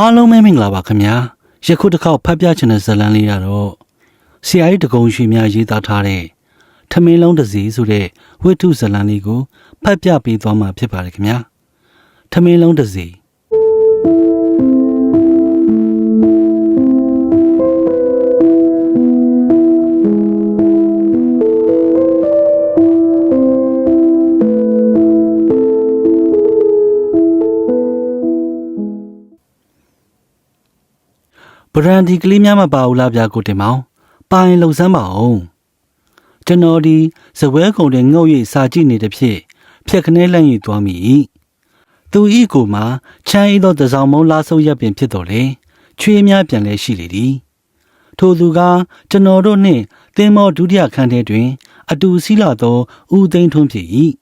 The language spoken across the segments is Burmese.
အားလုံးပဲမင်္ဂလာပါခင်ဗျာယခုတစ်ခေါက်ဖတ်ပြချင်တဲ့ဇာတ်လမ်းလေးကတော့ဆရာကြီးတကုံရွှေများရေးသားထားတဲ့ထမင်းလုံးတစ်စီဆိုတဲ့ဝိထုဇာတ်လမ်းလေးကိုဖတ်ပြပေးသွားမှာဖြစ်ပါတယ်ခင်ဗျာထမင်းလုံးတစ် ဗရန်ဒီကလေးများမပါဘူးလားဗျာကိုတင်မောင်ပါရင်လှုပ်ဆန်းပါအောင်ကျွန်တော်ဒီဇပွဲကုံတဲ့ငုတ်ရိပ်စာကြည့်နေတဲ့ဖြစ်ဖြက်ခနဲလှန့်ရည်သွားမိ၏သူဤကိုမှချမ်းဤသောတစောင်းမုံလာဆုံးရပ်ပင်ဖြစ်တော်လေချွေးများပြန်လဲရှိလေသည်ထိုသူကကျွန်တော်တို့နှင့်တင်မောဒုတိယခန်းထဲတွင် အတူစီးလာသောဦးသိန်းထွန်းဖြစ်၏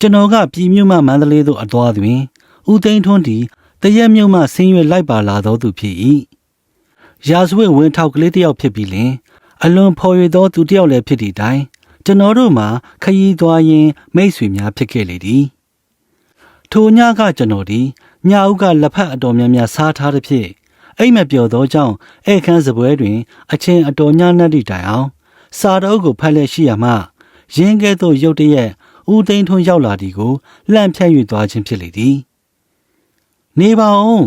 ကျွန်တော်ကပြည်မြို့မှမန္တလေးသို့အသွားတွင်ဦးသိန်းထွန်းသည်တရက်မြို့မှဆင်းရွှေလိုက်ပါလာသောသူဖြစ်၏ ရာဇဝတ်ဝင်ထောက်ကလေးတစ်ယောက်ဖြစ်ပြီးလင်အလွန်ဖော်ရသောသူတစ်ယောက်လည်းဖြစ်သည့်တိုင်ကျွန်တော်တို့မှာခရီးသွားရင်းမိတ်ဆွေများဖြစ်ခဲ့လေသည်ထိုညကကျွန်တော်ဒီညအုပ်ကလက်ဖက်အတော်များများစားထားသည်ဖြင့်အိမ်မပြော်သောကြောင့်ဧခန်းစပွဲတွင် အချင်းအတော်ညနှက်သည့်တိုင်အောင်စာတအုပ်ကိုဖတ်လက်ရှိရမှရင်းကဲ့သို့ရုတ်တရက်ဦးသိန်းထွန်းရောက်လာသည်ကိုလှမ်းဖြတ်၍သွားခြင်းဖြစ်လေသည် နေပါအောင်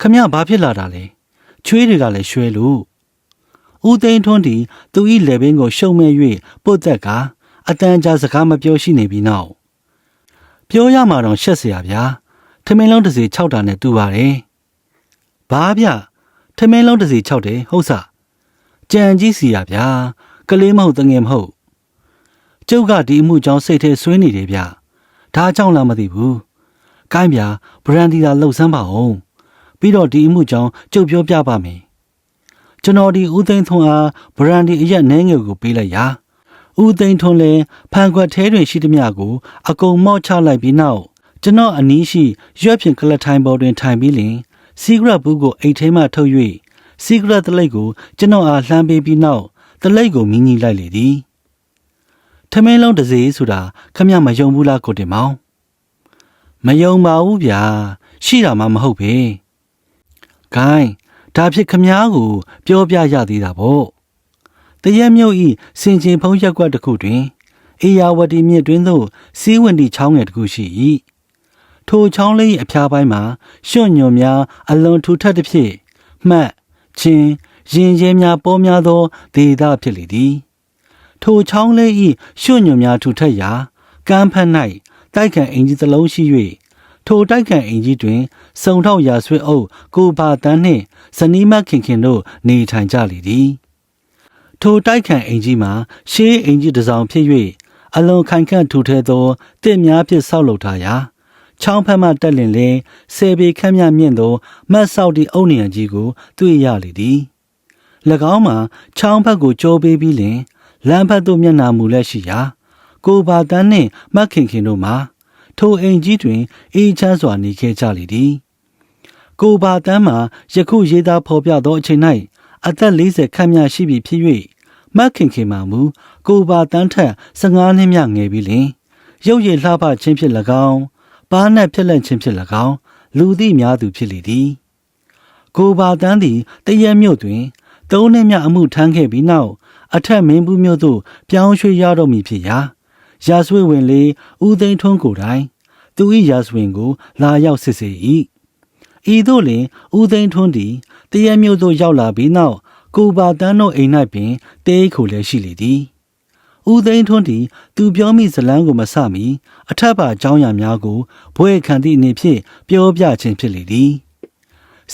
ခမရဘာဖြစ်လာတာလဲ ချွေးတွေကလည်းရွှဲလို့ဦးသိန်းထွန်းဒီသူ၏လေဘင်းကိုရှုံမဲ့၍ပုတ်သက်ကအတန်ကြာစကားမပြောရှိနေပြီးနောက်ပြောရမှာတော့ရှက်เสียဗျာထမင်းလုံးတစ်စီ6တာနဲ့တူပါတယ်ဘာဗျထမင်းလုံးတစ်စီ6တယ်ဟုတ်စားကြံကြီးစီရဗျာကလေးမဟုတ်တငယ်မဟုတ်ကျုပ်ကဒီအမှုကြောင့်စိတ်ထဲဆွေးနေတယ်ဗျဒါကြောင့်လားမသိဘူးကိုင်းဗျာဘရန်ဒီလာလှုပ်ဆန်းပါအောင် ပြီးတော့ဒီအမှုကြောင့်ကျုပ်ပြောပြပါမယ်ကျွန်တော်ဒီဦးသိန်းထွန်းအားဘရန်ဒီအရက်နှဲငယ်ကိုပေးလိုက်ရာဦးသိန်းထွန်းလည်းဖန်ခွက်ထဲတွင်ရှိသမျှကို အကုန်မော့ချလိုက်ပြီးနောက်ကျွန်တော်အနီးရှိရွက်ဖြင့်ကလထိုင်ပေါ်တွင်ထိုင်ပြီးလင်စီဂရက်ဘူးကိုအိတ်ထဲမှထုတ်၍စီဂရက်တလိပ်ကိုကျွန်တော်အားလှမ်းပေးပြီးနောက်တလိပ်ကိုမြင်းကြီးလိုက်လေသည်ထမင်းလုံးတစ်စေးဆိုတာခမမယုံဘူးလားကိုတင်မောင်မယုံပါဘူးဗျာရှိတာမှမဟုတ်ပဲ ဂိုင်းဒါဖြစ်ခမားကို ပြောပြရသေးတာပေါ့တရက်မြုပ်ဤစင်ချင်းဖုံးရက်ကွက်တစ်ခုတွင်အေယာဝတီမြစ်တွင်သို့စီးဝင်တီချောင်းငယ်တစ်ခုရှိ၏ထိုချောင်းလေး၏အဖျားပိုင်းမှာရွှွညွန်များအလွန်ထူထပ်သဖြင့်မှတ်ချင်းရင်ရဲများပေါ်များသောဒေသဖြစ်လေသည်ထိုချောင်းလေး၏ရွှွညွန်များထူထပ်ရာကမ်းဖက်၌တိုက်ခံအင်ကြီးတစ်လုံးရှိ၍ထိုတိုက်ခံအင်ကြီးတွင် စုံထောက်ရာဆွေအုပ်ကိုဘာတန်းနှင့်ဇနီးမခင်ခင်တို့နေထိုင်ကြလေသည်ထိုတိုက်ခံအင်ကြီးမှာရှေးအင်ကြီးတစ်စောင်ဖြစ်၍အလွန်ခိုင်ခန့်ထူထဲသောတစ်များဖြင့်ဆောက်လုပ်ထားရာချောင်းဖက်မှတက်လင်လဲဆယ်ပေခန့်မြမြင့်သောမတ်ဆောက်တီအုတ်နံကြီးကိုတွေ့ရလေသည်၎င်းမှာချောင်းဖက်ကိုကြောပေးပြီးလင်လမ်းဖက်သို့မျက်နှာမူလက်ရှိရာကိုဘာတန်းနှင့်မခင်ခင်တို့မှာထိုအိမ်ကြီးတွင်အေးချမ်းစွာနေခဲ့ကြလေသည် ကိုဘာတန်းမှာယခုရေးသားဖော်ပြသောအချိန်၌အသက်40ခန့်မြရှိပြီဖြစ်၍မခင်ခင်မှမူကိုဘာတန်းထက်15နှစ်မြငယ်ပြီလင်ရုပ်ရည်လှပခြင်းဖြစ်၎င်းပါးနက်ဖြစ်လက်ခြင်းဖြစ်၎င်းလူသည့်များသူဖြစ်လေသည်ကိုဘာတန်းသည်တရက်မြို့တွင်သုံးနှစ်မြအမှုထမ်းခဲ့ပြီးနောက်အထက်မင်းဘူးမြို့သို့ပြောင်းရွှေ့ရတော့မည်ဖြစ်ရာရာဇဝတ်ဝင်လေးဦးသိန်းထွန်းကိုယ်တိုင် သူ၏ရာဇဝင်ကို လာရောက်စစ်ဆေး၏ ဤသို့လင်ဦးသိန်းထွန်းသည်တရက်မြို့သို့ရောက်လာပြီးနောက်ကိုပါတန်းတို့အိမ်၌ပင်တေးခိုလည်းရှိလေသည်ဦးသိန်းထွန်းသည်သူပြောမိဇလန်းကိုမဆမီအထက်ပါအကြောင်းအရာများကိုဘွဲခံသည့်အနေဖြင့်ပြောပြခြင်းဖြစ်လေသည်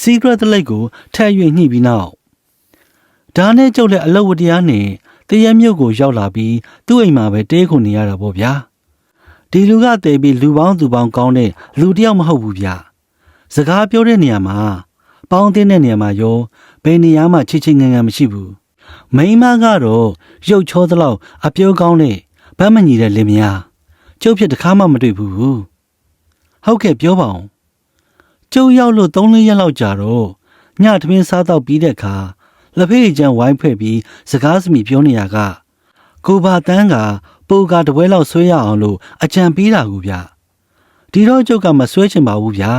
secret လိတ်ကိုထပ်၍ညှိပြီးနောက်ဒါနဲ့ကျုပ်လည်းအလုတ်ဝတရားနဲ့တရက်မြို့ကိုရောက်လာပြီးသူ့အိမ်မှာပဲတဲခုနေရတာပေါ့ဗျာဒီလူကတည်ပြီးလူပေါင်းသူပေါင်းကောင်းတဲ့လူတယောက်မဟုတ်ဘူးဗျာ စကားပြောတဲ့နေရာမှာပေါင်းတဲ့နေရာမှာရောဘယ်နေရာမှချစ်ချင်းငန်းငန်းမရှိဘူးမိန်းမကတော့ရုပ်ချောသလောက်အပြောကောင်းတဲ့ဗတ်မညီတဲ့လင်မယားကျုပ်ဖြစ်တခါမှမတွေ့ဘူးဟုတ်ကဲ့ပြောပါအောင်ကျုပ်ရောက်လို့၃လရက်လောက်ကြာတော့ညထမင်းစားတော့ပြီးတဲ့အခါလက်ဖေးချမ်းဝိုင်းဖွဲ့ပြီးစကားစမိပြောနေရကကိုဘာတန်းကပိုကတပွဲလောက်ဆွဲရအောင်လို့အကြံပေးတာကူဗျဒီတော့ကျုပ်ကမဆွဲချင်ပါဘူးဗျာ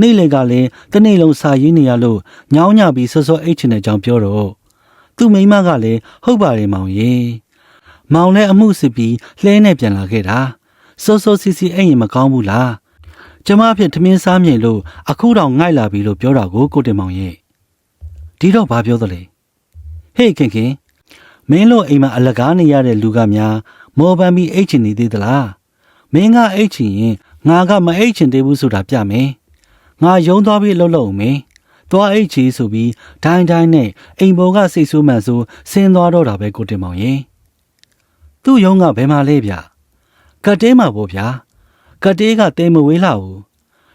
နေ့လေကလည်းတနေ့လုံးစာရင်းနေရလို့ညောင်းညပြီးစောစောအိတ်ချင်တဲ့အကြောင်းပြောတော့သူ့မိန်းမကလည်းဟုတ်ပါတယ်မောင်ရေမောင်လည်းအမှုစစ်ပြီးလှဲနဲ့ပြန်လာခဲ့တာစောစောစီစီအဲ့ရင်မကောင်းဘူးလားကျမအဖြစ်ထမင်းစားမြေလို့အခုတော့ငိုက်လာပြီလို့ပြောတာကိုကိုတင်မောင်ရဲ့ဒီတော့ဘာပြောသလဲဟေ့ခင်ခင်မင်းတို့အိမ်မှာအလကားနေရတဲ့လူကများမော်ပန်ပြီးအိတ်ချင်နေသေးသလားမင်းကအိတ်ချင်ရင်ငါကမအိတ်ချင်သေးဘူးဆိုတာပြမယ် ငါယုံသွားပြီးလှုပ်လှုပ်အောင်မယ်သွားအိတ်ချီဆိုပြီးဒိုင်းဒိုင်းနဲ့အိမ်ပေါ်ကစိတ်ဆိုးမှန်ဆိုးဆင်းသွားတော့တာပဲကိုတင်မောင်ရင်သူ့ယုံကဘယ်မှာလဲဗျကတ်တဲမှာပေါ့ဗျာကတ်တဲကတဲမဝေးလာဘူး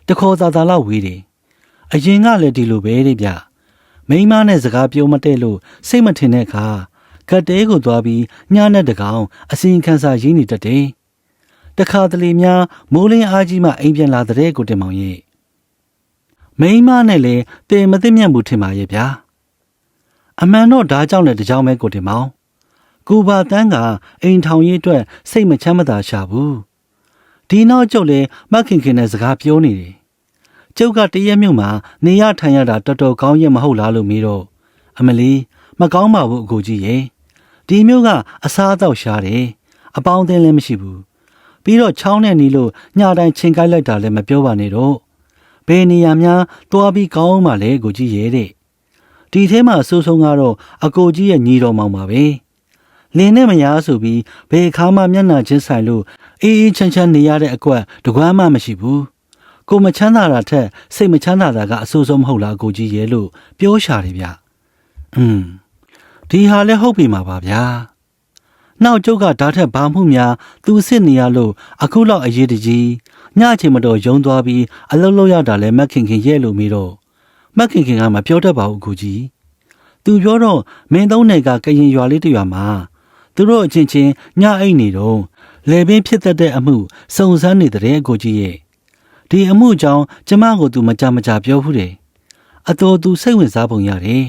တခေါ်သာသာလောက်ဝေးတယ်အရင်ကလည်းဒီလိုပဲတဲ့ဗျမိန်းမနဲ့စကားပြောမတည့်လို့စိတ်မထင်တဲ့အခါကတ်တဲကိုသွားပြီးညနဲ့တကောင်အစင်ခန်းစာရင်းနေတတ်တယ်တခါတလေများမိုးလင်းအားကြီးမှအိမ်ပြန်လာတဲ့ကိုတင်မောင်ရဲ့ မိန်းမနဲ့လည်းတင်မသိမြတ်မှုထင်ပါရဲ့ဗျာအမှန်တော့ဒါကြောင့်လည်းတကြောင်ပဲကိုတင်မောင်ကိုပါတန်းကအိမ်ထောင်ရေးအတွက်စိတ်မချမ်းမသာရှာဘူးဒီနောက်ကျုပ်လည်းမခင်ခင်နဲ့စကားပြောနေတယ်ကျုပ်ကတရက်မြို့မှာနေရထိုင်ရတာတော်တော်ကောင်းရဲ့မဟုတ်လားလို့မေးတော့အမလီမကောင်းပါဘူးအကိုကြီးရဲ့ဒီမျိုးကအစားအသောက်ရှားတယ်အပေါင်းအသင်းလည်းမရှိဘူးပြီးတော့ချောင်းနဲ့နီးလို့ညတိုင်းချင်းကိုက်လိုက်တာလည်းမပြောပါနဲ့တော့ ဘယ်နေရာများတွားပြီးကောင်းမှလဲကိုကြီးရဲ့တဲ့ဒီထဲမှာစိုးဆုံးကတော့အကိုကြီးရဲ့ညီတော်မောင်ပါပဲလင်းနဲ့မယားဆိုပြီးဘယ်ခါမှမျက်နှာချင်းဆိုင်လို့အေးအေးချမ်းချမ်းနေရတဲ့အကွက်တကွမ်းမှမရှိဘူးကိုမချမ်းသာတာထက်စိတ်မချမ်းသာတာကအဆိုးဆုံးမဟုတ်လားကိုကြီးရဲ့လို့ပြောရှာတယ်ဗျอืมဒီဟာလည်းဟုတ်ပြီမှာပါဗျာနောက်ကျုပ်ကဓာတ်ထက်ဘာမှုများသူစစ်နေရလို့အခုလောက်အရေးတကြီး ညအချိန်မတော်ယုံသွားပြီးအလုံးလုံးရတာလဲမက်ခင်ခင်ရဲ့လို့မေးတော့မက်ခင်ခင်ကမပြောတတ်ပါဘူးအခုကြီးသူပြောတော့မင်းသုံးနယ်ကကရင်ရွာလေးတရွာမှာသူတို့အချင်းချင်းညအိတ်နေတော့လေပင်ဖြစ်တတ်တဲ့အမှုစုံစမ်းနေတဲ့အကိုကြီးရဲ့ဒီအမှုကြောင့်ကျမကိုသူမကြမကြပြောဘူးတယ်အတော်သူစိတ်ဝင်စားပုံရတယ်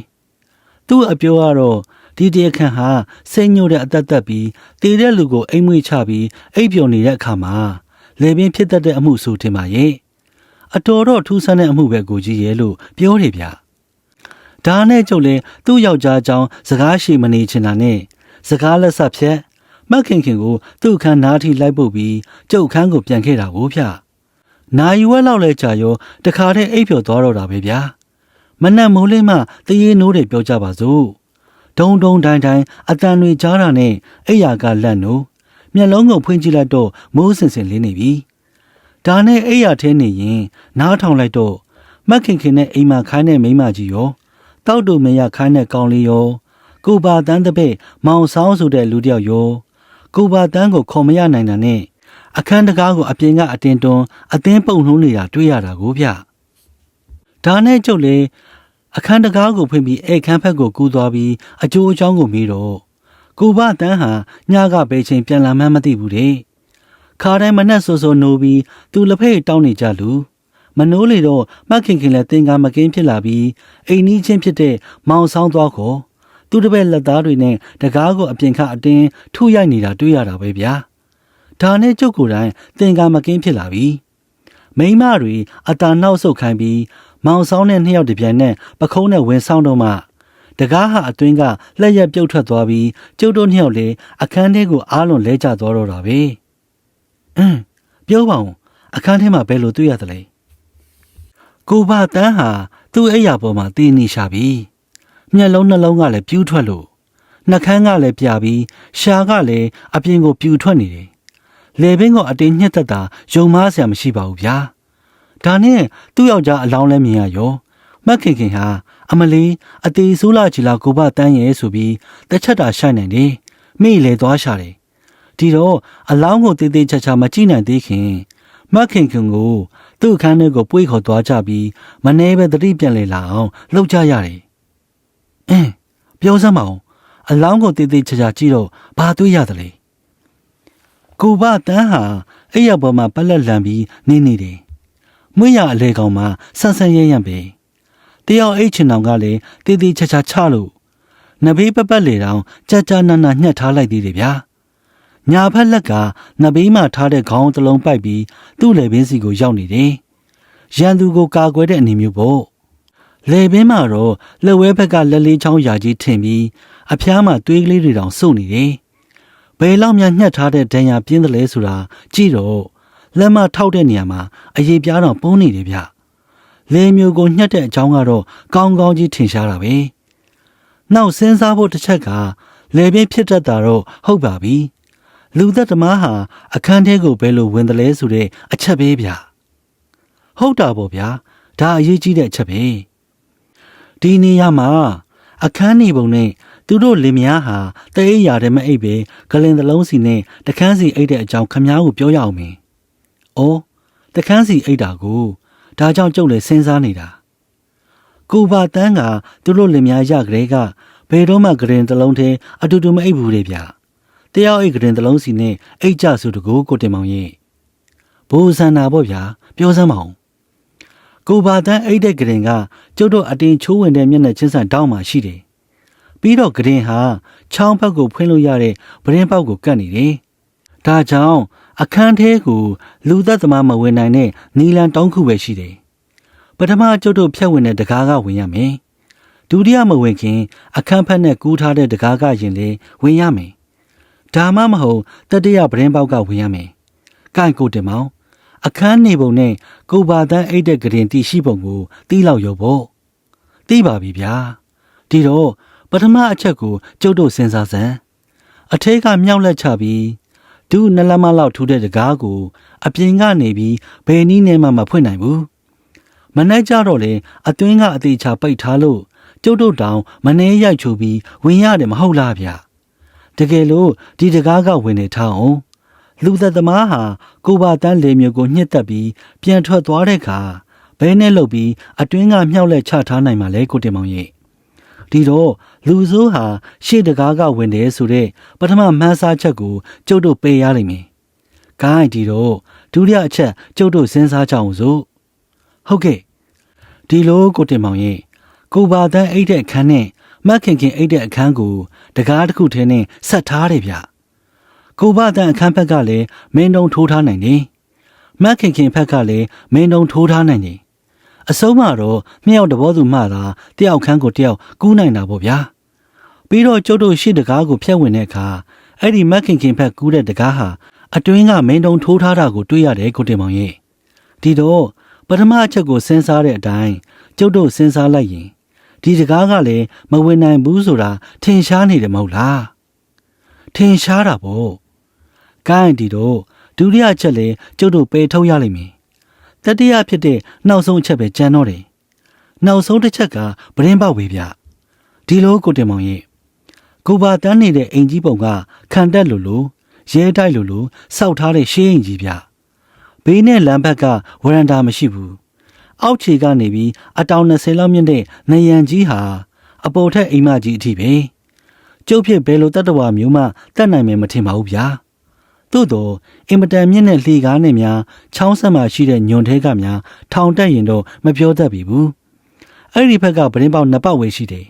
သူ့အပြောကတော့ဒီတရားခံဟာစိတ်ညို့တဲ့အသက်သက်ပြီးတည်တဲ့လူကိုအိမ်မွေးချပြီးအိပ်ပျော်နေတဲ့အခါမှာ လေပင်ဖြစ်တတ်တဲ့အမှုဆိုတင်ပါရဲ့အတော်တော့ထူးဆန်းတဲ့အမှုပဲကိုကြီးရဲ့လို့ပြောတယ်ဗျဒါနဲ့ကျုပ်လည်းသူ့ယောက်ျားအကြောင်းစကားရှိမနေချင်တာနဲ့စကားလက်ဆက်ဖြတ်မက်ခင်ခင်ကိုသူ့အခန်းနားထိလိုက်ပုတ်ပြီးကျုပ်အခန်းကိုပြန်ခဲ့တာကိုဗျနာယူဝဲလောက်လဲကြာရောတခါတည်းအိပ်ပျော်သွားတော့တာပဲဗျာမနက်မိုးလင်းမှတရေနိုးတယ်ပြောကြပါစို့ဒုံဒုံတိုင်းတိုင်းအတန်တွေကြားတာနဲ့အိယာကလက်နိုး မျက်လုံးကိုဖွင့်ကြည့်လိုက်တော့မိုးစင်စင်လေးနေပြီဒါနဲ့အိယာထဲနေရင်နားထောင်လိုက်တော့မက်ခင်ခင်နဲ့အိမ်မှာခိုင်းတဲ့မိမကြီးရောတောက်တူမရခိုင်းတဲ့ကောင်လေးရောကိုပါတန်းတပည့်မောင်ဆောင်ဆိုတဲ့လူတယောက်ရောကိုပါတန်းကိုခေါ်မရနိုင်တာနဲ့အခန်းတကားကိုအပြင်ကအတင်းတွန်းအသင်းပုံနှုံးနေတာတွေ့ရတာကိုဗျဒါနဲ့ကျုပ်လေအခန်းတကားကိုဖွင့်ပြီးအိတ်ခမ်းဖက်ကိုကူးသွားပြီးအကျိုးအကြောင်းကိုမေးတော့ ကိုဘတန်းဟာညကဘယ်ချိန်ပြန်လာမှန်းမသိဘူးတဲ့ခါတိုင်းမနဲ့ဆိုဆိုနိုးပြီးသူလက်ဖက်တောင်းနေကြလူမနိုးလေတော့မခင်ခင်လည်းတင်ကားမကင်းဖြစ်လာပြီးအိမ်နီးချင်းဖြစ်တဲ့မောင်ဆောင်သွားခေါ်သူတပည့်လက်သားတွေနဲ့တကားကိုအပြင်ခအတင်းထုရိုက်နေတာတွေ့ရတာပဲဗျာဒါနဲ့ကျုပ်ကိုယ်တိုင်တင်ကားမကင်းဖြစ်လာပြီမိမတွေအတာနောက်ဆုတ်ခိုင်းပြီးမောင်ဆောင်တဲ့နှစ်ယောက်တပြိုင်နက်ပခုံးနဲ့ဝင်ဆောင်တော့မှ တကားဟာအတွင်းကလက်ရက်ပြုတ်ထွက်သွားပြီးကျုပ်တို့နှစ်ယောက်လည်းအခန်းထဲကိုအားလုံးလဲကျသွားတော့တာပဲအင်းပြောပါဦးအခန်းထဲမှာဘယ်လိုတွေ့ရသလဲကိုဘတန်းဟာသူ့အိယာပေါ်မှာတည်နေရှာပြီမျက်လုံးနှလုံးကလည်းပြူးထွက်လို့နှကန်းကလည်းပြပြီးရှားကလည်းအပြင်ကိုပြူထွက်နေတယ်လေဘင်းကအတင်းညှက်သက်တာယုံမားစရာမရှိပါဘူးဗျာဒါနဲ့သူ့ယောက်ျားအလောင်းလဲမြင်ရရောမက်ခင်ခင်ဟာ အမလီအသေးဆိုးလာချီလာကိုဘတန်းရဲ့ဆိုပြီးတစ်ချက်တာရှိုက်နိုင်တယ်မိလေသွားရှာတယ်ဒီတော့အလောင်းကိုတေးသေးချာချာမကြည့်နိုင်သေးခင်မက်ခင်ခင်ကိုသူ့အခန်းထဲကိုပွေးခေါ်သွားကြပြီးမနှဲပဲတတိပြန်လေလာအောင်လှုပ်ကြရတယ်အင်းပြောစမ်းမအောင်အလောင်းကိုတေးသေးချာချာကြည့်တော့ဘာတွေ့ရသလဲကိုဘတန်းဟာအဲ့ရပေါ်မှာပလက်လန်ပြီးနေနေတယ်မွေးရအလဲကောင်မှာဆန်းဆန်းရဲရံပဲ တယောက်အိတ်ချင်တောင်ကလည်းတေးသေးချာချာချလို့နဘေးပပတ်လေတောင်ကြာကြာနာနာညှက်ထားလိုက်သေးတယ်ဗျာညာဖက်လက်ကနဘေးမှထားတဲ့ခေါင်းတစ်လုံးပိုက်ပြီးသူ့လေပင်စီကိုရောက်နေတယ်ရန်သူကိုကာကွယ်တဲ့အနေမျိုးပေါ့လေပင်မှာတော့လက်ဝဲဘက်ကလက်လေးချောင်းယာကြီးထင်ပြီးအဖျားမှာသွေးကလေးတွေတောင်စုပ်နေတယ်ဘယ်လောက်များညှက်ထားတဲ့ဒဏ်ရာပြင်းတယ်လဲဆိုတာကြည့်တော့လက်မထောက်တဲ့နေရာမှာအရေးပြားတော့ပုံးနေတယ်ဗျ လေမျိုးကိုညှက်တဲ့အကြောင်းကတော့ကောင်းကောင်းကြီးထင်ရှားတာပဲနောက်စဉ်းစားဖို့တစ်ချက်ကလေပင်ဖြစ်တတ်တာတော့ဟုတ်ပါပြီလူသက်သမားဟာအခန်းထဲကိုဘယ်လိုဝင်တယ်လဲဆိုတဲ့အချက်ပဲဗျဟုတ်တာပေါ့ဗျာဒါအရေးကြီးတဲ့အချက်ပဲဒီနေရာမှာအခန်းနေပုံနဲ့သူတို့လင်မယားဟာတအိပ်ရာတဲ့မအိပ်ပဲဂလင်သလုံးစီနဲ့တခန်းစီအိပ်တဲ့အကြောင်းခမားကိုပြောရအောင်မင်း။အော်တခန်းစီအိပ်တာကို ဒါကြောင့်ကြုတ်လေစဉ်းစားနေတာ။ကိုပါတန်းကသူတို့လင်မယားရကလေးကဘယ်တော့မှဂရင်တစ်လုံးထဲအတူတူမအိပ်ဘူးလေဗျ။တယောက်အိတ်ဂရင်တစ်လုံးစီနဲ့အိတ်ကြဆိုတကူကိုတင်မောင်ရဲ့ဘိုးဆန္နာပေါ့ဗျာပြောစမ်းမအောင်ကိုပါတန်းအိတ်တဲ့ဂရင်ကကျုပ်တို့အတင်ချိုးဝင်တဲ့မျက်နှာချင်းဆန်တောင်းမှရှိတယ်ပြီးတော့ဂရင်ဟာချောင်းဘက်ကိုဖွင့်လို့ရတဲ့ဗရင်ပေါက်ကိုကတ်နေတယ်ဒါကြောင့် အခန်းထဲကိုလူသက်သမားမဝင်နိုင်တဲ့နီလန်တောင်းခုပဲရှိတယ်ပထမကျုပ်တို့ဖြတ်ဝင်တဲ့တကားကဝင်ရမယ်ဒုတိယမဝင်ခင် အခန်းဖက်နဲ့ကူးထားတဲ့တကားကရင်လေဝင်ရမယ်ဒါမှမဟုတ်တတိယပရင်ပေါက်ကဝင်ရမယ်။ကိုင်ကိုတင်မောင်အခန်းနေပုံနဲ့ကိုပါတန်းအိတ်တဲ့ကရင်တီရှိပုံကိုတီးလောက်ရုပ်ပေါ့။တီးပါပြီဗျာ။ဒီတော့ပထမအချက်ကိုကျုပ်တို့စဉ်းစားစမ်းအထက်ကမြောက်လက်ချပြီး ဒုနလမလောက်ထူတဲ့တကားကို အပြင်ကနေပြီးဘယ်နည်းနဲ့မှမဖွင့်နိုင်ဘူး။မနိုင်ကြတော့လေအတွင်းကအသေးချာပိတ်ထားလို့ကျုပ်တို့တောင်မနှဲရိုက်ချိုပြီးဝင်ရတယ်မဟုတ်လားဗျာ။တကယ်လို့ဒီတကားကဝင်နေထားအောင်လူသက်သမားဟာကိုပါတန်းလေမျိုးကိုညှစ်တက်ပြီးပြန်ထွက်သွားတဲ့အခါဘဲနဲ့လှုပ်ပြီးအတွင်းကမြောက်လက်ချထားနိုင်မှာလဲကိုတင်မောင်ရဲ့ ဒီတော့လူဆိုးဟာရှေ့တကားကဝင်တယ်ဆိုတဲ့ပထမမှန်းစားချက်ကိုကျုပ်တို့ပေးရလိမ့်မယ်။ကိုင်းဒီတော့ဒုတိယအချက်ကျုပ်တို့စဉ်းစားကြအောင်စို့။ဟုတ်ကဲ့ဒီလိုကိုတင်မောင်ရဲ့ကိုပါတန်းအိတ်တဲ့ခန်းနဲ့မက်ခင်ခင်အိတ်တဲ့အခန်းကိုတကားတစ်ခုထဲနဲ့ဆက်ထားတယ်ဗျကိုဘတန်အခန်းဘက်ကလည်းမင်းတုံထိုးထားနိုင်တယ်မက်ခင်ခင်ဘက်ကလည်းမင်းတုံထိုးထားနိုင်တယ် အဆုံးမှာတော့မြောက်တဘောသူမှသာတယောက်ခန်းကိုတယောက်ကူးနိုင်တာပေါ့ဗျာပြီးတော့ကျုပ်တို့ရှေ့တကားကိုဖျက်ဝင်တဲ့အခါအဲ့ဒီမက်ခင်ခင်ဘက်ကူးတဲ့တကားဟာအတွင်းကမင်းတုံထိုးထားတာကိုတွေ့ရတယ်ကိုတင်မောင်ရဲ့ဒီတော့ပထမအချက်ကိုစဉ်းစားတဲ့အတိုင်းကျုပ်တို့စဉ်းစားလိုက်ရင်ဒီတကားကလည်းမဝင်နိုင်ဘူးဆိုတာထင်ရှားနေတယ်မဟုတ်လားထင်ရှားတာပေါ့ကိုင်းဒီတော့ဒုတိယချက်လည်းကျုပ်တို့ပယ်ထုတ်ရလိမ့်မယ် တတိယဖြစ်တဲ့နောက်ဆုံးအချက်ပဲကြံတော့တယ်နောက်ဆုံးတစ်ချက်ကဗရင်ပေါက်ဝေးဗျဒီလိုကိုတင်မောင်ရဲ့ကိုပါတန်းနေတဲ့အိမ်ကြီးပုံကခံတက်လို့လို့ရဲတိုက်လို့လို့စောက်ထားတဲ့ရှေးအိမ်ကြီးဗျဘေးနဲ့လမ်းဘက်ကဝရန်တာမရှိဘူးအောက်ခြေကနေပြီးအတောင်20လောက်မြင့်တဲ့နယံကြီးဟာအပေါ်ထက်အိမ်မကြီးအထိပဲကျုပ်ဖြစ်ဘယ်လိုတတ္တဝါမျိုးမှတတ်နိုင်မယ်မထင်ပါဘူးဗျာ သို့တော့အင်မတန်မြင့်တဲ့လှေကားနဲ့များချောင်းဆက်မှရှိတဲ့ညွန်ထဲကများထောင်တက်ရင်တော့မပြောတတ်ပြီဘူးအဲ့ဒီဘက်ကပရင်ပေါက်နှစ်ပေါက်ဝေးရှိတယ်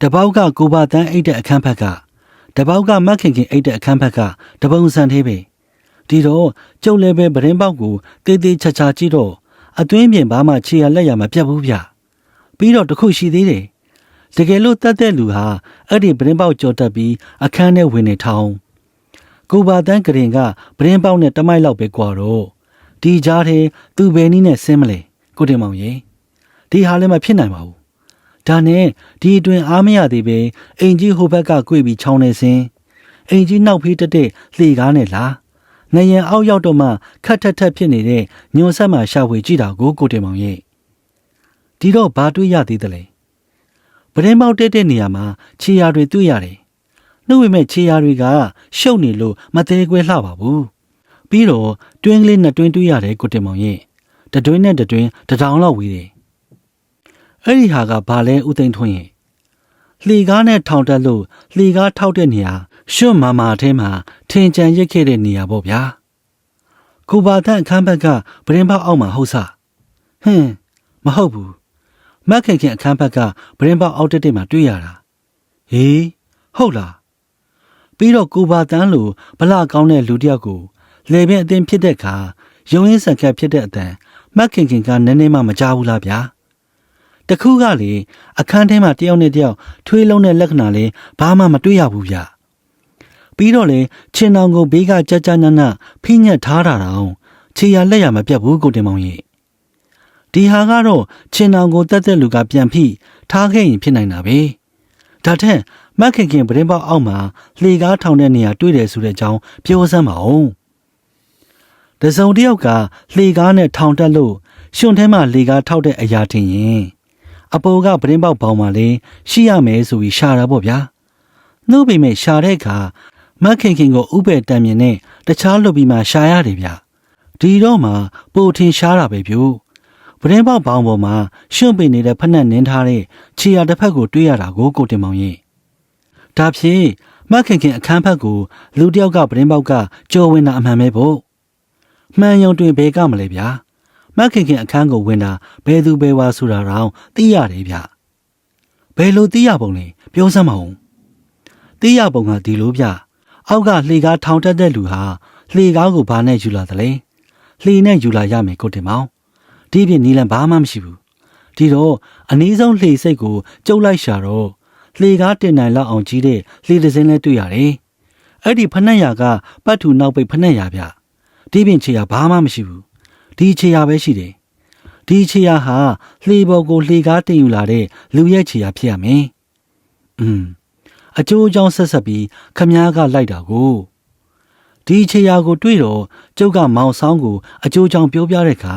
တပေါက်ကကိုပါတန်းအိတ်တဲ့အခန်းဘက်ကတပေါက်ကမခင်ခင်အိတ်တဲ့အခန်းဘက်ကတပုံစံသေးပဲဒီတော့ကျုပ်လည်းပဲပရင်ပေါက်ကိုတေးသေးချာချာကြည့်တော့အတွင်းပြင်ဘာမှခြေရလက်ရမပြတ်ဘူးဗျပြီးတော့တခုရှိသေးတယ်တကယ်လို့တတ်တဲ့လူဟာအဲ့ဒီပရင်ပေါက်ကြော်တက်ပြီးအခန်းထဲဝင်နေထောင်း ကိုပါတန်းကရင်ကပရင်ပေါက်နဲ့တမိုက်လောက်ပဲကွာတော့ဒီကြားထဲသူဘယ်နည်းနဲ့ဆင်းမလဲကိုတင်မောင်ရေဒီဟာလည်းမဖြစ်နိုင်ပါဘူးဒါနဲ့ဒီအတွင်အားမရသေးပဲအိမ်ကြီးဟိုဘက်ကကွေ့ပြီးချောင်းနေစင်းအိမ်ကြီးနောက်ဖေးတက်တဲ့လှေကားနဲ့လားငရင်အောက်ရောက်တော့မှခတ်ထက်ထက်ဖြစ်နေတဲ့ညွန်ဆက်မှရှာဖွေကြည့်တာကိုကိုတင်မောင်ရဲ့ဒီတော့ဘာတွေ့ရသေးသလဲပရင်ပေါက်တက်တဲ့နေရာမှာခြေရာတွေတွေ့ရတယ် နှုတ်ဝိမဲ့ခြေရာတွေကရှုပ်နေလို့မသေးခွဲလှပါဘူးပြီးတော့တွင်းကလေးနဲ့တွင်းတွေ့ရတယ်ကိုတင်မောင်ရဲ့တတွင်းနဲ့တတွင်းတထောင်လောက်ဝေးတယ်အဲ့ဒီဟာကဘာလဲဥသိမ်းထွန်းရဲ့လှေကားနဲ့ထောင်တက်လို့လှေကားထောက်တဲ့နေရာရွှွတ်မာမာအထဲမှာထင်ကြံရစ်ခဲ့တဲ့နေရာပေါ့ဗျာကိုပါတန့်အခန်းဘက်ကပရင်ပေါက်အောက်မှာဟုတ်စဟင်းမဟုတ်ဘူးမက်ခင်ခင်အခန်းဘက်ကပရင်ပေါက်အောက်တက်တက်မှာတွေ့ရတာဟေးဟုတ်လား ပြီးတော့ကိုပါတန်းလိုဗလာကောင်းတဲ့လူတစ်ယောက်ကိုလေပင်အတင်းဖြစ်တဲ့အခါရုံရင်းဆန်ခတ်ဖြစ်တဲ့အတန်မတ်ခင်ခင်ကနည်းနည်းမှမကြားဘူးလားဗျာတခုကလေအခန်းထဲမှာတယောက်နဲ့တယောက်ထွေးလုံးတဲ့လက္ခဏာလေးဘာမှမတွေ့ရဘူးဗျပြီးတော့လေချင်းတောင်ကိုဘေးကကြကြနနဖိညက်ထားတာတောင်ခြေရလက်ရမပြတ်ဘူးကိုတင်မောင်ကြီးဒီဟာကတော့ချင်းတောင်ကိုတက်တက်လူကပြန်ဖိထားခဲ့ရင်ဖြစ်နိုင်တာပဲဒါထက် မတ်ခင်ခင်ပရင်ပေါက်အောက်မှာလှေကားထောင်တဲ့နေရာတွေ့တယ်ဆိုတဲ့အကြောင်းပြောစမ်းပါဦးတစုံတစ်ယောက်ကလှေကားနဲ့ထောင်တက်လို့ရှင်ထဲမှာလှေကားထောက်တဲ့အရာတင်ရင်အပေါ်ကပရင်ပေါက်ပေါင်းမှာလေရှိရမယ်ဆိုပြီးရှာတာပေါ့ဗျာနှုတ်ပေမဲ့ရှာတဲ့အခါမတ်ခင်ခင်ကိုဥပဲ့တံမြင်နဲ့တခြားလွတ်ပြီးမှရှာရတယ်ဗျဒီတော့မှပိုထင်ရှားတာပဲပြူပရင်ပေါက်ပေါင်းပေါ်မှာရှင်ပိနေတဲ့ဖက်နဲ့နင်းထားတဲ့ခြေရာတစ်ဖက်ကိုတွေ့ရတာကိုကိုတင်မောင်ရင် ဒါဖြင့်မတ်ခင်ခင်အခန်းဖက်ကိုလူတစ်ယောက်ကပရင်ပေါက်ကကြော်ဝင်တာအမှန်ပဲပေါ့မှန်ယုံတွင်ဘဲကမလဲဗျာမတ်ခင်ခင်အခန်းကိုဝင်တာဘယ်သူဘယ်ဝါဆိုတာတော့သိရတယ်ဗျဘယ်လိုသိရပုံလဲပြောစမ်းပါဦးသိရပုံကဒီလိုဗျအောက်ကလှေကားထောင်တက်တဲ့လူဟာလှေကားကိုဘာနဲ့ယူလာသလဲလှေနဲ့ယူလာရမယ်ကိုတင်မောင်ဒီပြင်နီလန်ဘာမှမရှိဘူးဒီတော့အနည်းဆုံးလှေစိတ်ကိုကျုပ်လိုက်ရှာတော့ လှေကားတင်နိုင်လောက်အောင်ကြီးတဲ့လှေတစ်စင်းလဲတွေ့ရတယ်အဲ့ဒီဖနှက်ရာကပတ်ထူနောက်ပိတ်ဖနှက်ရာဗျဒီပြင်ခြေရာဘာမှမရှိဘူးဒီခြေရာပဲရှိတယ်ဒီခြေရာဟာလှေပေါ်ကိုလှေကားတင်ယူလာတဲ့လူရဲ့ခြေရာဖြစ်ရမယ်อืมအကျိုးအကြောင်းဆက်ဆက်ပြီးခမားကလိုက်တာကိုဒီခြေရာကိုတွေ့တော့ကျုပ်ကမောင်ဆောင်ကိုအကျိုးအကြောင်းပြောပြတဲ့အခါ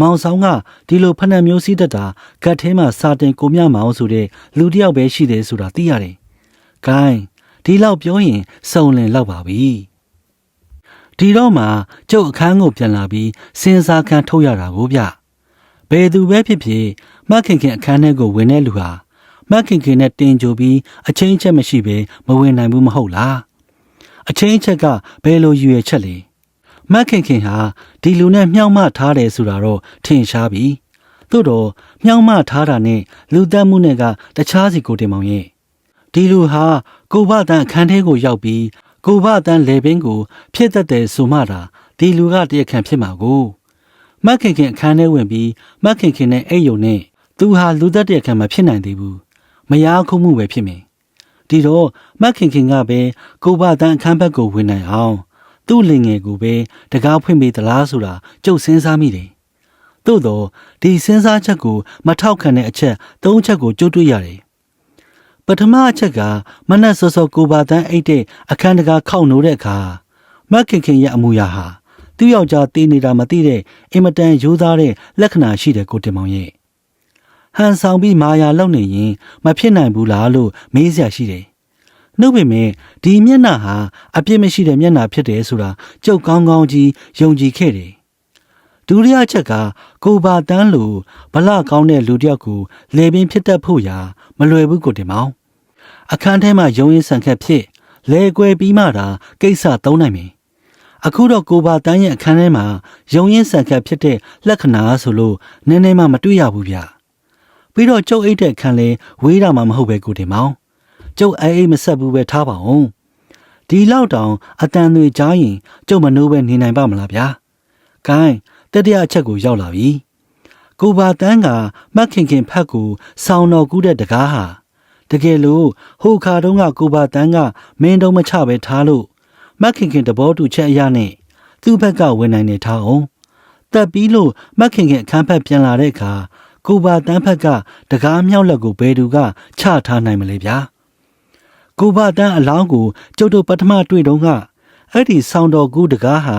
မောင်ဆောင်ကဒီလိုဖဏတ်မျိုးစီးတတ်တာဂတ်ထဲမှာစာတင်ကိုမြမောင်ဆိုတဲ့လူတစ်ယောက်ပဲရှိတယ်ဆိုတာသိရတယ်။ဂိုင်းဒီလောက်ပြောရင်စုံလင်လောက်ပါပြီ။ဒီတော့မှကျုပ်အခန်းကိုပြန်လာပြီးစဉ်းစားခန်းထုတ်ရတာကိုဗျ။ဘယ်သူပဲဖြစ်ဖြစ်မခင်ခင်အခန်းထဲကိုဝင်တဲ့လူဟာမခင်ခင်နဲ့တင်ကြိုပြီးအချင်းချက်မရှိဘဲမဝင်နိုင်ဘူးမဟုတ်လား။အချင်းချက်ကဘယ်လိုရွေချက်လဲ။ မတ်ခင်ခင်ဟာဒီလူနဲ့မြောက်မထားတယ်ဆိုတာတော့ထင်ရှားပြီသို့တော့မြောက်မထားတာနဲ့လူတက်မှုနဲ့ကတခြားစီကိုတင်မောင်ရဲ့ဒီလူဟာကိုဘတန်အခန်းထဲကိုရောက်ပြီးကိုဘတန်လေပင်ကို ဖြစ်တတ်တယ်ဆိုမှတာဒီလူကတရခံဖြစ်မှာကိုမတ်ခင်ခင်အခန်းထဲဝင်ပြီးမတ်ခင်ခင်နဲ့အိတ်ယုံနဲ့သူဟာလူသက်တရခံမဖြစ်နိုင်သေးဘူးမယားခုမှုပဲဖြစ်မယ်ဒီတော့မတ်ခင်ခင်ကပဲကိုဘတန်အခန်းဘက်ကိုဝင်နိုင်အောင် သူ့လင်ငယ်ကိုပဲတကားဖွင့်ပေးသလားဆိုတာကြုတ်စဉ်းစားမိတယ်။သို့တော့ဒီစဉ်းစားချက်ကိုမထောက်ခံတဲ့အချက်၃ချက်ကိုကြိုးတွေ့ရတယ်။ပထမအချက်ကမနက်စောစောကိုပါတန်းအိတ်တဲ့အခန်းတကားခောက်နိုးတဲ့အခါမက်ခင်ခင်ရဲ့အမူအရာဟာသူ့ယောက်ျားတည်နေတာမသိတဲ့အင်မတန်ရိုးသားတဲ့လက္ခဏာရှိတဲ့ကိုတင်မောင်ရဲ့ဟန်ဆောင်ပြီးမာယာလောက်နေရင်မဖြစ်နိုင်ဘူးလားလို့မေးစရာရှိတယ် နှုတ်ပေမဲ့ဒီမျက်နှာဟာအပြစ်မရှိတဲ့မျက်နှာဖြစ်တယ်ဆိုတာကြုတ်ကောင်းကောင်းကြီးယုံကြည်ခဲ့တယ်။ဒုတိယချက်ကကိုပါတန်းလိုဗလကောင်းတဲ့လူတစ်ယောက်ကိုလေပင်ဖြစ်တတ်ဖို့ရာမလွယ်ဘူးကိုတင်မောင်။အခန်းထဲမှာယုံရင်ဆန်ခက်ဖြစ်လဲကွယ်ပြီးမှသာကိစ္စသုံးနိုင်မယ်။အခုတော့ကိုပါတန်းရဲ့အခန်းထဲမှာယုံရင်ဆန်ခက်ဖြစ်တဲ့လက္ခဏာဆိုလို့နည်းနည်းမှမတွေ့ရဘူးဗျ။ပြီးတော့ကျုပ်အိတ်တဲ့ခန်းလဲဝေးတာမှမဟုတ်ပဲကိုတင်မောင် ကျုပ်အေးအေးမဆက်ဘူးပဲထားပါအောင်ဒီလောက်တောင်အတန်တွေကြားရင်ကျုပ်မနှိုးပဲနေနိုင်ပါမလားဗျာဂိုင်းတတိယအချက်ကိုရောက်လာပြီကိုပါတန်းကမတ်ခင်ခင်ဖက်ကိုဆောင်းတော်ကူးတဲ့တကားဟာတကယ်လို့ဟိုခါတုန်းကကိုပါတန်းကမင်းတုံးမချပဲထားလို့မတ်ခင်ခင်တဘောတူချက်အရနဲ့သူ့ဘက်ကဝင်နိုင်နေထားအောင်တက်ပြီးလို့မတ်ခင်ခင်အခန်းဖက်ပြန်လာတဲ့အခါကိုပါတန်းဖက်ကတကားမြောက်လက်ကိုဘယ်သူကချထားနိုင်မလဲဗျာ ကိုဘတန်းအလောင်းကိုကျုပ်တို့ပထမတွေ့တုန်းကအဲ့ဒီဆောင်းတော်ကူတကားဟာ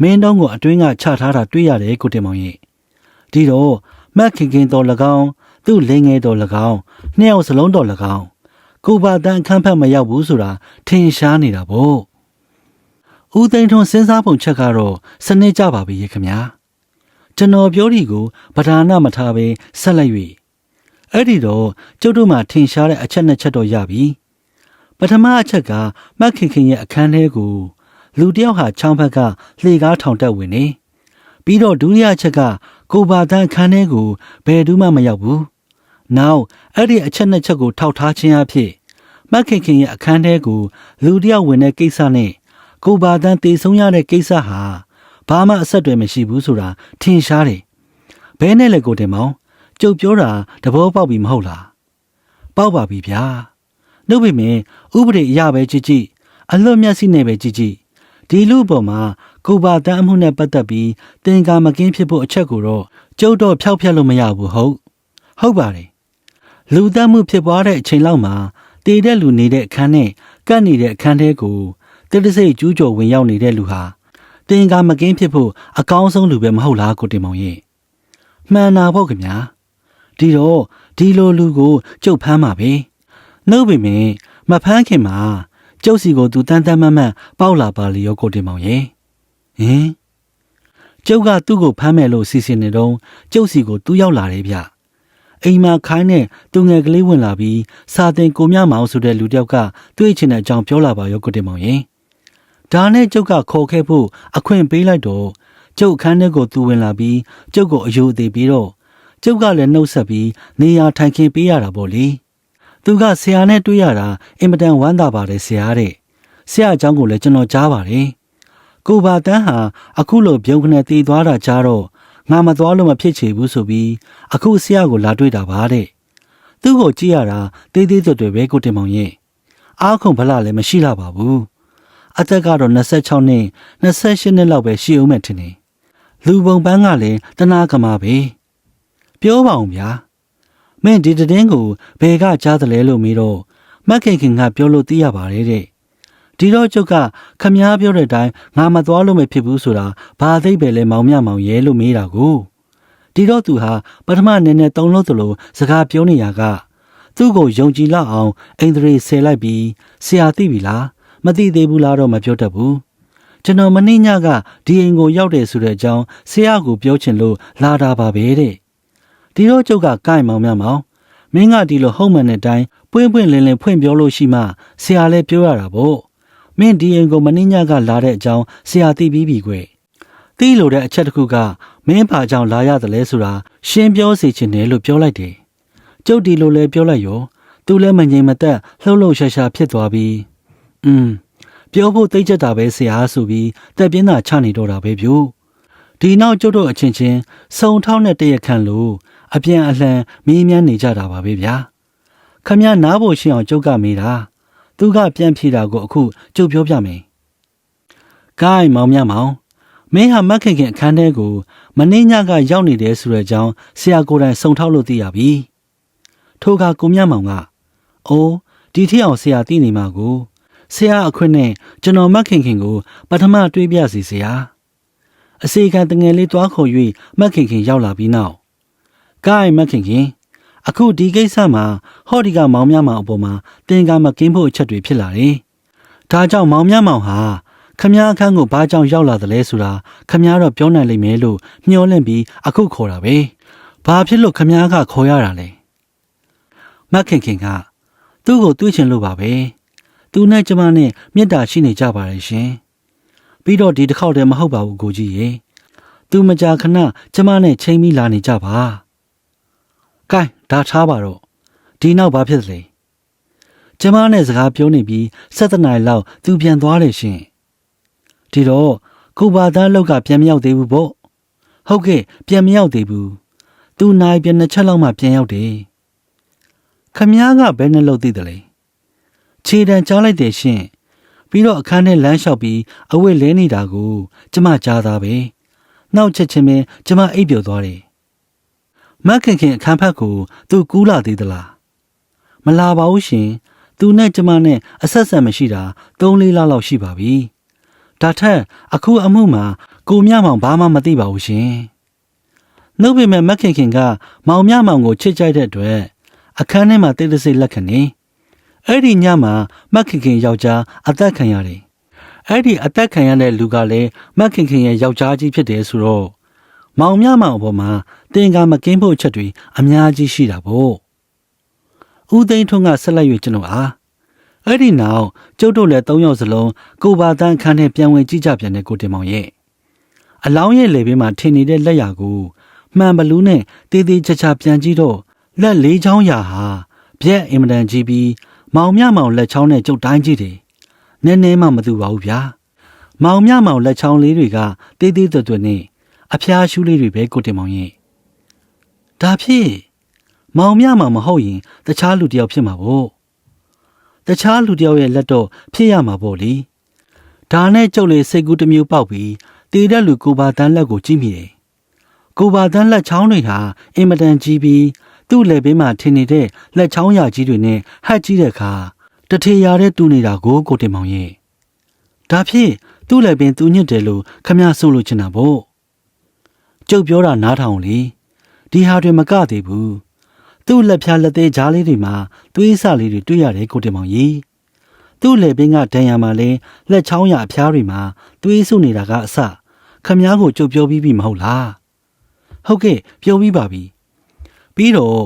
မင်းတောင်းကိုအတွင်းကချထားတာတွေ့ရတယ်ကိုတင်မောင်ရဲ့ဒီတော့မက်ခင်ခင်တော်၎င်းသူ့လင်းငယ်တော်၎င်းနှစ်ယောက်စလုံးတော်၎င်းကိုဘတန်းအခန်းဖက်မရောက်ဘူးဆိုတာထင်ရှားနေတာပေါ့ဦးသိန်းထွန်းစဉ်းစားပုံချက်ကတော့စနစ်ကြပါပြီရဲ့ခင်ဗျာကျွန်တော်ပြောဒီကိုဗဒါနမထားပဲဆက်လိုက်၍အဲ့ဒီတော့ကျုပ်တို့မှထင်ရှားတဲ့အချက်နှစ်ချက်တော့ရပြီ ပထမအချက်ကမက်ခင်ခင်ရဲ့အခန်းထဲကိုလူတယောက်ဟာချောင်းဘက်ကလှေကားထောင်တက်ဝင်နေပြီးတော့ဒုတိယအချက်ကကိုဘာတန်းအခန်းထဲကိုဘယ်သူမှမရောက်ဘူးနောက်အဲ့ဒီအချက်နှစ်ချက်ကိုထောက်ထားခြင်းအဖြစ်မက်ခင်ခင်ရဲ့အခန်းထဲကိုလူတယောက်ဝင်တဲ့ကိစ္စနဲ့ကိုဘာတန်းတည်ဆုံးရတဲ့ကိစ္စဟာဘာမှအဆက်အသွယ်မရှိဘူးဆိုတာထင်ရှားတယ်ဘဲနဲ့လေကိုတင်မောင်ကျုပ်ပြောတာတဘောပေါက်ပြီမဟုတ်လားပေါက်ပါပြီဗျာ နှုတ်ပေမဲ့ဥပဒေအရပဲကြည့်ကြည့်အလွတ်မျက်စိနဲ့ပဲကြည့်ကြည့်ဒီလူပေါ်မှာကိုပါတန်းအမှုနဲ့ပတ်သက်ပြီးတင်ကာမကင်းဖြစ်ဖို့အချက်ကိုတော့ကျုပ်တော့ဖျောက်ဖျက်လို့မရဘူးဟုတ်ဟုတ်ပါတယ်လူတတ်မှုဖြစ်ပွားတဲ့အချိန်လောက်မှာတည်တဲ့လူနေတဲ့အခန်းနဲ့ကပ်နေတဲ့အခန်းထဲကိုတိတိစိတ်ကျူးကျော်ဝင်ရောက်နေတဲ့လူဟာတင်ကာမကင်းဖြစ်ဖို့အကောင်းဆုံးလူပဲမဟုတ်လားကိုတင်မောင်ရဲ့မှန်တာပေါ့ခင်ဗျာဒီတော့ဒီလိုလူကိုကျုပ်ဖမ်းပါပဲ နှုတ်ပေမဲ့မဖမ်းခင်မှာကျုပ်စီကိုသူတန်တန်မတ်မတ်ပေါက်လာပါလေရောကိုတင်မောင်ရဲ့ဟင်ကျုပ်ကသူ့ကိုဖမ်းမယ်လို့စီစဉ်နေတော့ကျုပ်စီကိုသူ့ရောက်လာတယ်ဗျအိမ်မှာခိုင်းနဲ့သူငယ်ကလေးဝင်လာပြီးစာတင်ကိုမြမောင်ဆိုတဲ့လူတစ်ယောက်ကတွေ့ချင်တဲ့အကြောင်းပြောလာပါရောကိုတင်မောင်ရဲ့ဒါနဲ့ကျုပ်ကခေါ်ခဲ့ဖို့အခွင့်ပေးလိုက်တော့ကျုပ်အခန်းထဲကိုသူဝင်လာပြီးကျုပ်ကိုအယိုအသေးပြီးတော့ကျုပ်ကလည်းနှုတ်ဆက်ပြီးနေရာထိုင်ခင်းပေးရတာပေါ့လေ သူကဆရာနဲ့တွေ့ရတာအင်မတန်ဝမ်းသာပါတယ်ဆရာတဲ့ဆရာအကြောင်းကိုလည်းကျွန်တော်ကြားပါတယ်ကိုဘာတန်းဟာအခုလိုပြုံးခနဲ့တည်သွားတာကြားတော့ငါမသွားလို့မဖြစ်ချေဘူးဆိုပြီးအခုဆရာကိုလာတွေ့တာပါတဲ့သူ့ကိုကြည့်ရတာတေးသေးသွက်တွေပဲကိုတင်မောင်ရဲ့အားခုန်ဗလာလည်းမရှိလာပါဘူးအသက်ကတော့26နှစ်28နှစ်လောက်ပဲရှိအောင်မဲ့ထင်တယ်လူပုံပန်းကလည်းတနာကမာပဲပြောပါအောင်ဗျာ မင်းဒီတဲ့င်းကိုဘယ်ကကြားတယ်လဲလို့မေးတော့မက်ခင်ခင်ကပြောလို့သိရပါတယ်တဲ့ဒီတော့ကျုပ်ကခမားပြောတဲ့အတိုင်းငါမသွားလို့မဖြစ်ဘူးဆိုတာဘာသိပဲလဲမောင်မြမောင်ရဲလို့မေးတာကိုဒီတော့သူဟာပထမနည်းနည်းတုံလို့သလိုစကားပြောနေရကသူ့ကိုယုံကြည်လောက်အောင်အိန္ဒြေဆယ်လိုက်ပြီးဆရာသိပြီလားမသိသေးဘူးလားတော့မပြောတတ်ဘူးကျွန်တော်မနှင်းညကဒီအိမ်ကိုရောက်တယ်ဆိုတဲ့အကြောင်းဆရာကပြောချင်လို့လာတာပါပဲတဲ့ ဒီတော့ကျုပ်ကကိုင်မောင်မြမောင်မင်းကဒီလိုဟုတ်မှန်တဲ့အတိုင်းပွင့်ပွင့်လင်းလင်းဖွင့်ပြောလို့ရှိမှဆရာလည်းပြောရတာပေါ့မင်းဒီအိမ်ကိုမနှင်းညကလာတဲ့အကြောင်းဆရာသိပြီးပြီကွသိလို့တဲ့အချက်တစ်ခုကမင်းဘာကြောင့်လာရတယ်လဲဆိုတာရှင်းပြောစေချင်တယ်လို့ပြောလိုက်တယ်ကျုပ်ဒီလိုလဲပြောလိုက်ရောသူလည်းမငြိမ်မသက်လှုပ်လှုပ်ရှားရှားဖြစ်သွားပြီးอืมပြောဖို့သိကြတာပဲဆရာဆိုပြီးတက်ပြင်းတာချနေတော့တာပဲဗျို့ဒီနောက်ကျုပ်တို့အချင်းချင်းစုံထောင်းတဲ့တရခန့်လို့ အပြန်အလှန်မင်းမြန်းနေကြတာပါပဲဗျာခမရနားဖို့ရှင်းအောင်ကျုပ်ကမေးတာသူကပြန်ဖြေတာကိုအခုကျုပ်ပြောပြမယ်ဂိုင်းမောင်မြမောင်မင်းဟာမက်ခင်ခင်အခန်းထဲကိုမင်းညကရောက်နေတယ်ဆိုတဲ့အကြောင်းဆရာကိုယ်တိုင်စုံထောက်လို့သိရပြီထိုကကိုမြမောင်ကအိုးဒီထက်အောင်ဆရာသိနေမှာကိုဆရာအခွင့်နဲ့ကျွန်တော်မက်ခင်ခင်ကို ပထမတွေးပြစီဆရာအစီကံတငယ်လေးတွားခေါ်၍မက်ခင်ခင်ရောက်လာပြီးနောက် ဂိုင်းမက်ခင်ခင်အခုဒီကိစ္စမှာဟော့ဒီကမောင်မြမောင်အပေါ်မှာတင်ကားမကင်းဖို့အချက်တွေဖြစ်လာတယ်ဒါကြောင့်မောင်မြမောင်ဟာခမားအခန်းကိုဘာကြောင့်ရောက်လာသလဲဆိုတာခမားတော့ပြောနိုင်လိမ့်မယ်လို့မျှော်လင့်ပြီးအခုခေါ်တာပဲဘာဖြစ်လို့ခမားကခေါ်ရတာလဲမက်ခင်ခင်ကသူ့ကိုတွေးချင်လို့ပါပဲသူနဲ့ကျမနဲ့မေတ္တာရှိနေကြပါတယ်ရှင်ပြီးတော့ဒီတစ်ခေါက်တည်းမဟုတ်ပါဘူးကိုကြီးရေသူမကြာခဏကျမနဲ့ချိန်ပြီးလာနေကြပါ ကဲဒါထားပါတော့ဒီနောက်ဘာဖြစ်လဲကျမနဲ့စကားပြောနေပြီး7နာရီလောက်သူပြန်သွားတယ်ရှင်ဒီတော့ကိုဘာသားလောက်ကပြန်မရောက်သေးဘူးပေါ့ဟုတ်ကဲ့ပြန်မရောက်သေးဘူးသူနိုင်ပြန်နှစ်ချက်လောက်မှပြန်ရောက်တယ်ခမ ्या ကဘယ်နဲ့လောက်သိတယ်လဲခြေတံကြားလိုက်တယ်ရှင်ပြီးတော့အခန်းထဲလမ်းလျှောက်ပြီးအဝတ်လဲနေတာကို ကျမကြားသားပဲနောက်ချက်ချင်းပဲကျမအိပ်ပျော်သွားတယ် မခင်ခင်အခန်းဖက်ကိုသူကူးလာသေးသလားမလာပါဘူးရှင်သူနဲ့ကျမနဲ့အဆက်ဆက်မရှိတာ၃လေးလလောက်ရှိပါပြီဒါထက်အခုအမှုမှာကိုမြမောင်ဘာမှမသိပါဘူးရှင်နှုတ်ပေမဲ့မခင်ခင်ကမောင်မြမောင်ကိုချစ်ကြိုက်တဲ့အတွက်အခန်းထဲမှာတိတ်တဆိတ်လက်ခံနေအဲ့ဒီညမှာမခင်ခင်ယောက်ျားအသက်ခံရတယ်အဲ့ဒီအသက်ခံရတဲ့လူကလည်းမခင်ခင်ရဲ့ယောက်ျားကြီးဖြစ်တယ်ဆိုတော့မောင်မြမောင်အပေါ်မှာ တင်ကာမကင်းဖို့အချက်တွေအများကြီးရှိတာပေါ့ဦးသိန်းထွန်းကဆက်လက်၍ကျွန်တော်အားအဲ့ဒီနောက်ကျုပ်တို့လည်း၃ယောက်စလုံးကိုပါတန်းခန်းထဲပြန်ဝင်ကြည့်ကြပြန်တဲ့ကိုတင်မောင်ရဲ့အလောင်းရဲ့လေဘေးမှာထင်နေတဲ့လက်ရာကိုမှန်ဘလူးနဲ့တေးသေးချာချာပြန်ကြည့်တော့လက်လေးချောင်းရာဟာပြက်အင်မတန်ကြီးပြီးမောင်မြမောင်လက်ချောင်းနဲ့ကျုပ်တိုင်းကြည့်တယ်နည်းနည်းမှမတူပါဘူးဗျာမောင်မြမောင်လက်ချောင်းလေးတွေကတေးသေးသွက်သွက်နဲ့အဖျားရှူးလေးတွေပဲကိုတင်မောင်ရဲ့ ဒါဖြင့်မောင်မြမှာမဟုတ်ရင်တခြားလူတစ်ယောက်ဖြစ်မှာပေါ့တခြားလူတစ်ယောက်ရဲ့လက်တော့ဖြစ်ရမှာပေါ့လေဒါနဲ့ကျုပ်လေစိတ်ကူးတစ်မျိုးပေါက်ပြီးတည်တဲ့လူကိုပါတန်းလက်ကိုကြည့်မိတယ်ကိုပါတန်းလက်ချောင်းတွေဟာအင်မတန်ကြီးပြီးသူ့လက်ဘေးမှာထင်နေတဲ့လက်ချောင်းရကြီးတွေနဲ့ဟတ်ကြီးတဲ့အခါတထေရတဲ့တူနေတာကိုကိုတင်မောင်ရဲ့ဒါဖြင့်သူ့လက်ပင်သူညစ်တယ်လို့ခမရဆိုလို့ချင်တာပေါ့ကျုပ်ပြောတာနားထောင်လေ ဒီဟာတွေမကသေးဘူးသူ့လက်ဖြားလက်သေးကြားလေးတွေမှာသွေးစလေးတွေတွေ့ရတယ်ကိုတင်မောင်ကြီးသူ့လက်ပင်ကဒဏ်ရာမှာလဲလက်ချောင်းရအဖျားတွေမှာသွေးဆုပ်နေတာကအစခမ ्या ကိုကြုတ်ပြောပြီးပြီမဟုတ်လားဟုတ်ကဲ့ပြောပြီးပါပြီပြီးတော့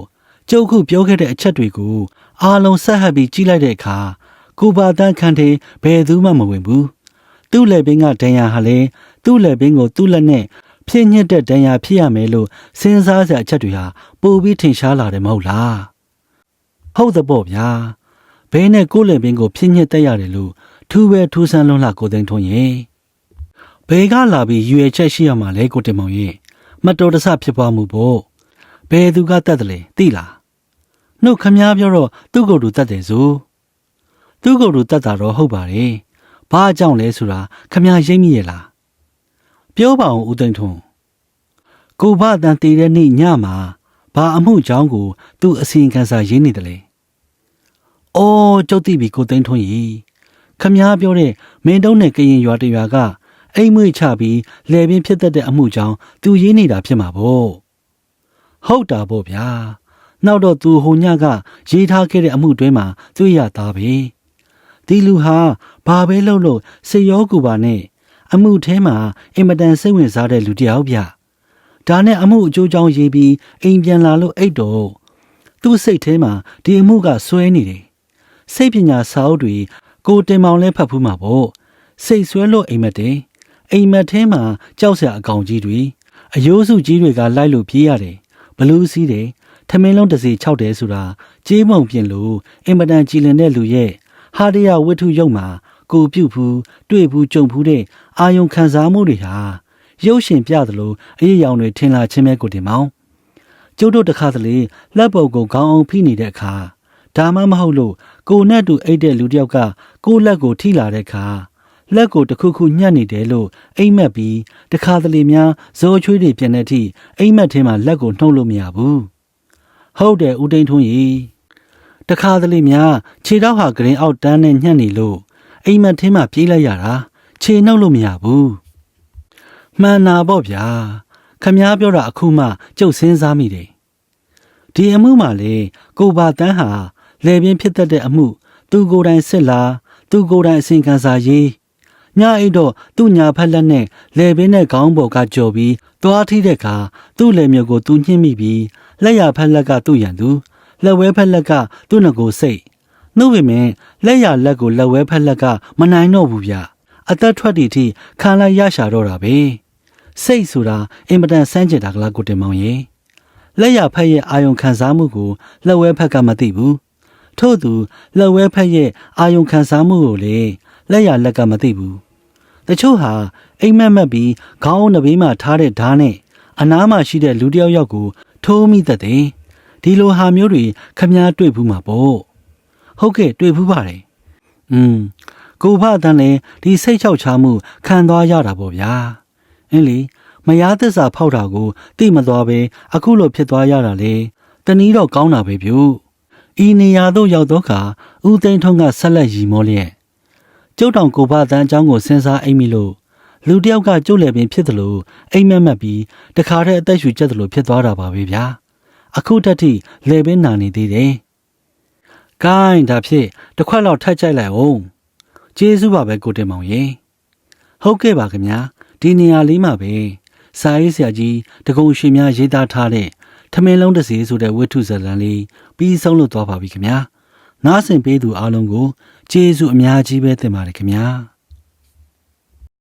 ကျုပ်ခုပြောခဲ့တဲ့အချက်တွေကိုအားလုံးဆက်ဟပ်ပြီးကြည့်လိုက်တဲ့အခါကိုပါတန်းခန့်တဲ့ဘယ်သူမှမဝင်ဘူးသူ့လက်ပင်ကဒဏ်ရာဟာလဲသူ့လက်ပင်ကိုသူ့လက်နဲ့ ဖြစ်ညစ်တဲ့ဒဏ်ရာဖြစ်ရမယ်လို့စဉ်းစားစရာအချက်တွေဟာပိုပြီးထင်ရှားလာတယ်မဟုတ်လားဟုတ်တဲ့ပေါ့ဗျာဘဲနဲ့ကိုယ်လက်ပင်ကိုဖြစ်ညစ်တက်ရတယ်လို့ထူးပဲထူးဆန်းလွန်းလာကိုသိန်းထွန်းရဲ့ဘဲကလာပြီးရွယ်ချက်ရှိရမှာလဲကိုတင်မောင်ရဲ့မတော်တဆဖြစ်ပွားမှုပေါ့ဘယ်သူကတတ်တယ်လဲသိလားနှုတ်ခမားပြောတော့သူ့ကိုယ်သူတတ်တယ်ဆိုသူ့ကိုယ်သူတတ်တာတော့ဟုတ်ပါတယ်ဘာအကြောင်းလဲဆိုတာခမားရိပ်မိရဲ့လား ပြောပါအောင်ဦးသိန်းထွန်းကိုဘအတန်တည်တဲ့နေ့ညမှာဘာအမှုကြောင်းကို သူ့အစီရင်ခံစာရေးနေတယ်လေ။အော်ကျုပ်သိပြီကိုသိန်းထွန်းကြီးခမားပြောတဲ့မင်းတုံးနဲ့ကရင်ရွာတရွာကအိမ်မွေချပြီးလဲပင်ဖြစ်တတ်တဲ့အမှုကြောင့်သူရေးနေတာဖြစ်မှာပေါ့။ဟုတ်တာပေါ့ဗျာ။နောက်တော့သူဟိုညကရေးထားခဲ့တဲ့အမှုတွဲမှာတွေ့ရသားပဲ။ဒီလူဟာဘာပဲလုပ်လို့စေရောကူပါနဲ့ အမှုထဲမှာအင်မတန်စိတ်ဝင်စားတဲ့လူတစ်ယောက်ဗျ။ဒါနဲ့အမှုအကျိုးကြောင့်ရေးပြီးအိမ်ပြန်လာလို့အိတ်တော့သူ့စိတ်ထဲမှာဒီအမှုကစွဲနေတယ်။စိတ်ပညာစာအုပ်တွေကိုတင်မောင်လဲဖတ်ဖူးမှာပေါ့။စိတ်ဆွဲလို့အိမ်မက်တယ်။အိမ်မက်ထဲမှာကြောက်စရာအကောင်ကြီးတွေအယိုးစုကြီးတွေကလိုက်လို့ပြေးရတယ်။ဘလူးစီးတယ်။ထမင်းလုံးတစ်စီ၆တယ်ဆိုတာကြေးမုံပြင်လို့အင်မတန်ကြည်လင်တဲ့လူရဲ့ဟာရရဝတ္ထုရုပ်မှာကိုပြုတ်ဘူးတွေ့ဘူးကြုံဘူးတဲ့ အာယုံခံစားမှုတွေဟာရုပ်ရှင်ပြသလိုအရေးအယောင်တွေထင်လာခြင်းပဲကိုတင်မောင်ကျုပ်တို့တခါတလေလက်ပုတ်ကိုခေါင်းအောင်ဖိနေတဲ့အခါဒါမှမဟုတ်လို့ကိုနဲ့တူအိတ်တဲ့လူတစ်ယောက်ကကိုလက်ကိုထိလာတဲ့အခါလက်ကိုတစ်ခုခုညှက်နေတယ်လို့အိမ်မက်ပြီးတခါတလေများဇောချွေးတွေပြန်တဲ့ထိအိမ်မက်ထဲမှာလက်ကိုနှုတ်လို့မရဘူးဟုတ်တယ်ဦးတိန်ထွန်းကြီးတခါတလေများခြေတော့ဟာဂရင်အောက်တန်းနဲ့ညှက်နေလို့အိမ်မက်ထဲမှာပြေးလိုက်ရတာ ခြေနှုတ်လို့မရဘူးမှန်နာပေါ့ဗျာခမားပြောတာအခုမှကြုတ်စင်းစားမိတယ်ဒီအမှုမှလေကိုပါတန်းဟာလေပြင်းဖြစ်တတ်တဲ့အမှု သူကိုယ်တိုင်စစ်လာသူကိုယ်တိုင်အစဉ်ခံစာရေးညအိတ်တော့သူ့ညာဖက်လက်နဲ့လေပင်နဲ့ခေါင်းပေါ်ကကြော်ပြီးသွားထိတဲ့အခါသူ့လေမျိုးကိုသူညှင်းမိပြီးလက်ရဖက်လက်ကသူ့ရန်သူလက်ဝဲဖက်လက်ကသူ့ငကိုစိတ်နှုတ်ပေမဲ့လက်ရလက်ကိုလက်ဝဲဖက်လက်ကမနိုင်တော့ဘူးဗျ အသက်ထွက်သည့်အထိခံလိုက်ရရှာတော့တာပဲစိတ်ဆိုတာအင်မတန်စမ်းကြတာကလားကိုတင်မောင်ရေလက်ရဖက်ရဲ့အာယုံခံစားမှုကိုလက်ဝဲဖက်ကမသိဘူးထို့သူလက်ဝဲဖက်ရဲ့အာယုံခံစားမှုကိုလေလက်ရလက်ကမသိဘူးတချို့ဟာအိမ်မက်မက်ပြီးခေါင်းနှစ်ဘေးမှာထားတဲ့ဓာတ်နဲ့အနားမှာရှိတဲ့လူတစ်ယောက်ယောက်ကိုထိုးမိတတ်တယ်ဒီလိုဟာမျိုးတွေခမားတွေ့ဘူးမှာပေါ့ဟုတ်ကဲ့တွေ့ဘူးပါတယ်อืม ကိုဖအတန်းလည်းဒီစိတ်ချောက်ချမှုခံသွားရတာပေါ့ဗျာအင်းလေမယားသစ္စာဖောက်တာကိုသိမသွားပဲအခုလိုဖြစ်သွားရတာလေတနည်းတော့ကောင်းတာပဲပြုဤနေရာသို့ရောက်တော့ခါဦးသိန်းထွန်းကဆက်လက်ရီမောလျက်ကျုပ်တောင်ကိုဖအတန်းအကြောင်းကိုစဉ်းစားအိမ်မိလို့လူတယောက်ကကျုပ်လည်းပင်ဖြစ်တယ်လို့အိမ်မက်မက်ပြီးတခါတည်းအသက်ရှူကျက်တယ်လို့ဖြစ်သွားတာပါပဲဗျာအခုတက်ထိလေပင်နာနေသေးတယ်။ကိုင်းဒါဖြစ်တစ်ခွက်လောက်ထပ်ကြိုက်လိုက်အောင်။ ကျေးဇူးပါပဲကိုတင်မောင်ရေ။ဟုတ်ကဲ့ပါခင်ဗျာဒီနေရာလေးမှာပဲစာရေးဆရာကြီးတကုံရှင်များရေးသားထားတဲ့ထမင်းလုံးတစ်စီဆိုတဲ့ဝတ္ထုဇာတ်လမ်းလေးပြီးဆုံးလို့သွားပါပြီခင်ဗျာ။နားဆင်ပေးသူအားလုံးကိုကျေးဇူးအများကြီးပဲတင်ပါတယ်ခင်ဗျာ။